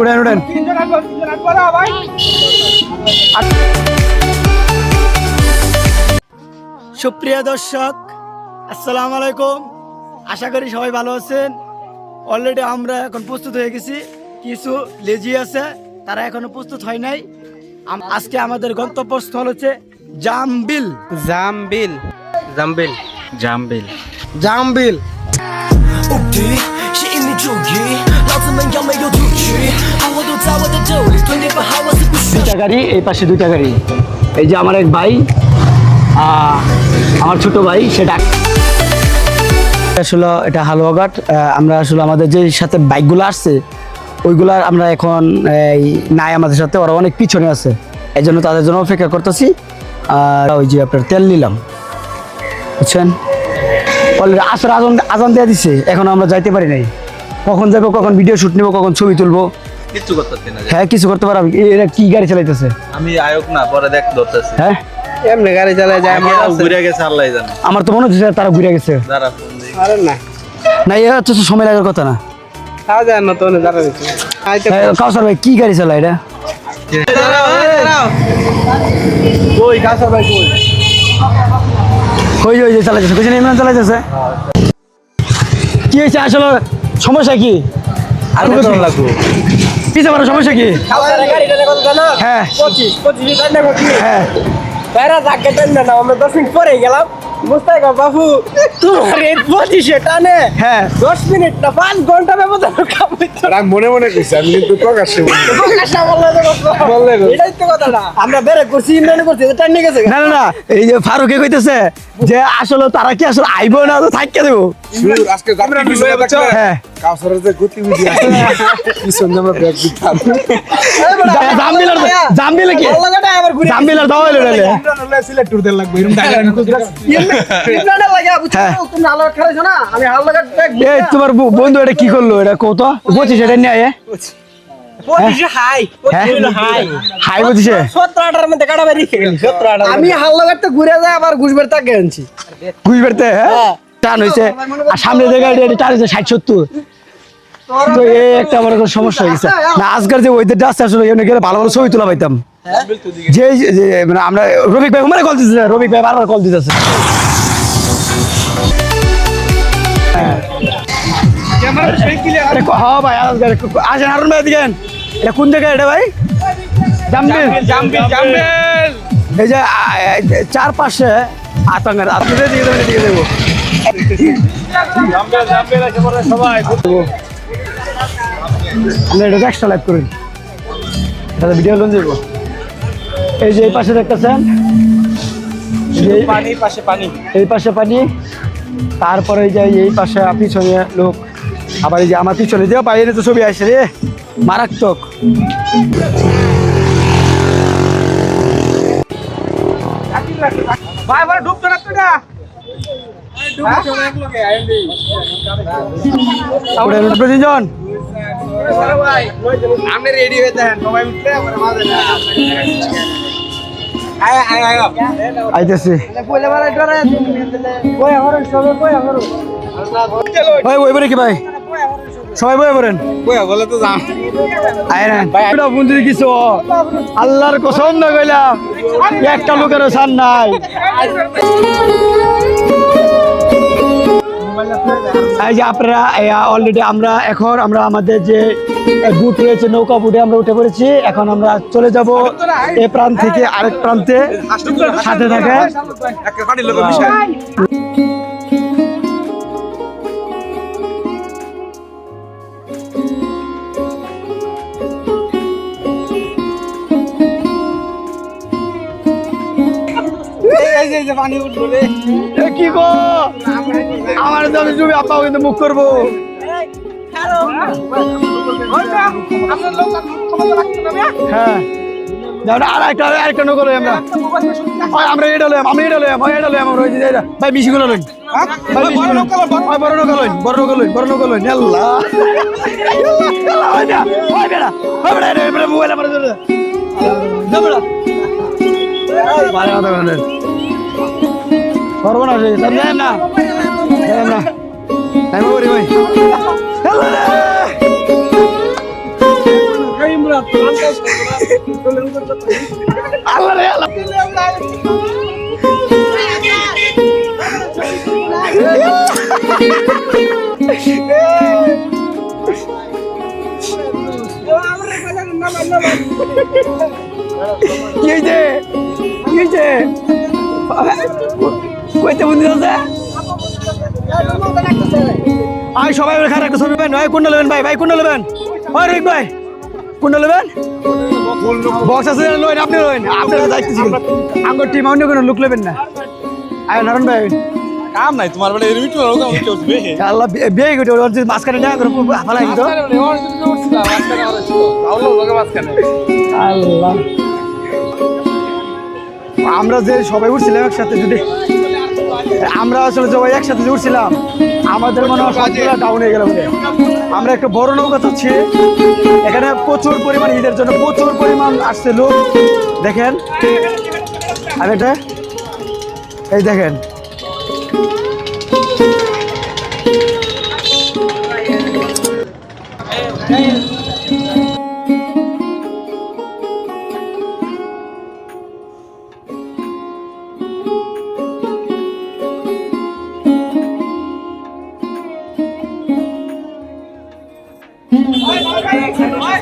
সুপ্রিয়া সুপ্রিয় দর্শক আসসালামু আলাইকুম। আশা করি সবাই ভালো আছেন। অলরেডি আমরা এখন প্রস্তুত হয়ে গেছি। কিছু লেজি আছে তারা এখনও প্রস্তুত হয় নাই। আজকে আমাদের গন্তব্যস্থল হচ্ছে জামবিল। জামবিল। জামবিল। জামবিল। জামবিল। 老子们要没有赌局好我都在我的兜里对你不好我是不需 দুইটা গাড়ি এই পাশে দুইটা গাড়ি এই যে আমার এক ভাই আহ, আমার ছোট ভাই সেটা আসলে এটা হালুয়াঘাট আহ, আমরা আসলে আমাদের যে সাথে বাইকগুলো আসছে ওইগুলা আমরা এখন এই নাই আমাদের সাথে ওরা অনেক পিছনে আছে এই জন্য তাদের জন্য অপেক্ষা করতেছি আর ওই যে আপনার তেল নিলাম বুঝছেন অলরেডি আসর আজান আজান দেওয়া দিছে এখন আমরা যাইতে পারি নাই কখন যাব কখন ভিডিও শুট নেব কখন ছবি তুলবো? কিচ্ছু করতেছি না হ্যাঁ কিছু করতে পারব এরা কি গাড়ি চালাইতেছে? আমি আয়োগ না পরে দেখ ধরতেছি। হ্যাঁ? এমনি গাড়ি চালায় যায় আছে। ঘুরে গেছে আল্লাহ জানে। আমার তো মনে হচ্ছে তারা ঘুরে গেছে। আরে না। না এ হচ্ছে তো সময় লাগার কথা না। যায় না তো অনেক দাঁড়া হ্যাঁ, কাউসার ভাই কি গাড়ি চালায় এটা? কই কাঁচা ভাই কই? কই ওই যে চালাইতেছে কইছেন ইমরান চালাইতেছে? কি হয়েছে আসলে? সমস্যা কি? আর কত লাগবো পিছে মারা সমস্যা কি? হ্যাঁ। হ্যাঁ। বাইরে যাকে টান না আমরা দশ মিনিট পরে গেলাম। মুস্তাক বাবু তোমার এই পঁচিশে টানে। হ্যাঁ। দশ মিনিট না পাঁচ ঘণ্টা ব্যবধান কাম হইতো। মনে মনে কইছি আমি কিন্তু প্রকাশ্যে বলি। বললে তো। এটাই কথাটা আমরা বেরে করছি ইমরানে করছি এটা টান নিয়ে গেছে। না না না এই যে ফারুকে কইতেছে যে আসলে তারা কি আসলে আইবো না তো থাকতে দেবো। আজকে হ্যাঁ। কাউসারের যে গতিবিধি আছে পিছন আমরা ব্যাগ দিতাম। জামবিলার জামবিলা কি? আল্লাহটা আবার ঘুরে জামবিলার দাও হইল রে সিলেট ট্যুর দেন লাগবে এরকম ইমরানে লাগে বুঝছ? হ্যাঁ। তুমি আল্লাহ খারাইছো না? আমি আল্লাহটা ব্যাগ এই তোমার বু- বন্ধু এটা কি করল? এটা কত বলছিস এটা নিয়ে আয়। হ্যাঁ। হাই। হাই। বলছিস সত্তর আঠার মধ্যে কাটা বেরিয়ে গেলি সত্তর আঠার আমি হাল্লাঘাটতে ঘুরে যাই আবার ঘুষবের তাকে ঘুষ বেড়তে হ্যাঁ। টান হয়েছে আর সামনে যে গাড়ি এটা টান হয়েছে ষাট সত্তর তো এই একটা আমার এখন সমস্যা হয়ে গেছে। না আজকাল যে ওয়েদারটা আসছে আসলে এমনি গেলে ভালো ভালো ছবি তোলা পাইতাম। যে যে মানে আমরা রবিক ভাই মানে কল দিতেছে রবিক ভাই বারবার কল দিতেছে। হ্যাঁ ভাই আসেন হারুন ভাই দিকেন এটা কোন জায়গায় এটা ভাই? এই যে চার পাশে আতঙ্কের আপনাদের দিকে দেবো এটা এক্সট্রা লাইভ এটা ভিডিও লোন দেবো এই যে এই পাশে দেখতেছেন? এই পানি পাশে পানি। এই পাশে পানি। তারপরে এই যে এই পাশে পিছনে লোক। আবার এই যে আমার পিছনে যে বাইরে তো ছবি আসে রে। মারাত্মক। ভাই ভাই ডুবতো না প্রতিজন? আপনি রেডি হয়ে থাকেন সবাই উঠলে আইতেছি। ভাই ওই বলে কি ভাই? সবাই বলে তো এটা কিছু। আল্লাহর কসম না কইলাম একটা লোকেরও সান নাই। এই যে আপনারা অলরেডি আমরা এখন আমরা আমাদের যে বুট রয়েছে নৌকা বুটে আমরা উঠে পড়েছি। এখন আমরা চলে যাব এ প্রান্ত থেকে আরেক প্রান্তে। সাথে থাকে এই যে পানি এ কি গো? আমার জমি জমি আপা কিন্তু মুখ করব। না হ্যাঁ? যাও আর একটা আর আমরা। ওই আমরা এটা লইম আমরা এটা লইম ওই এটা লইম আমরা ওই যে ভাই মিশি গুলো লইন। বড় নকল লইন বড় লইন বড় নকল লইন। আল্লাহ না বেড়া এটা মোবাইল আমার না বেড়া ভালো কথা বলেন করব না সেই তার যাই না যাই না তাই বাবু রে ভাই আল্লাহ রে আল্লাহ রে আল্লাহ কি হয়েছে কি হয়েছে কইতে বুঝতে আছে? আই সবাই খারাপ একটা ছবি পান ভাই কোনটা নেবেন ভাই ভাই কোনটা নেবেন ওই রিক ভাই কোনটা নেবেন বক্স আছে লইন আপনি লইন আপনারা যাইতেছি। আঙ্গুর টিম অন্য কোনো লুক নেবেন না। আয় নারায়ণ ভাই। কাম নাই তোমার বেলা এরমি তো উঠে উঠবে। আল্লাহ বিয়ে করে ওর মাঝখানে না করে ফালাই দিত আল্লাহ। আমরা যে সবাই উঠছিলাম একসাথে যদি আমরা আসলে সবাই একসাথে জুড়ছিলাম আমাদের মনে হয় সবগুলো ডাউন হয়ে গেল আমরা একটা বড় নৌকা চাচ্ছি এখানে প্রচুর পরিমাণ ঈদের জন্য প্রচুর পরিমাণ আসছে লোক। দেখেন। আর এটা? এই দেখেন। সবাই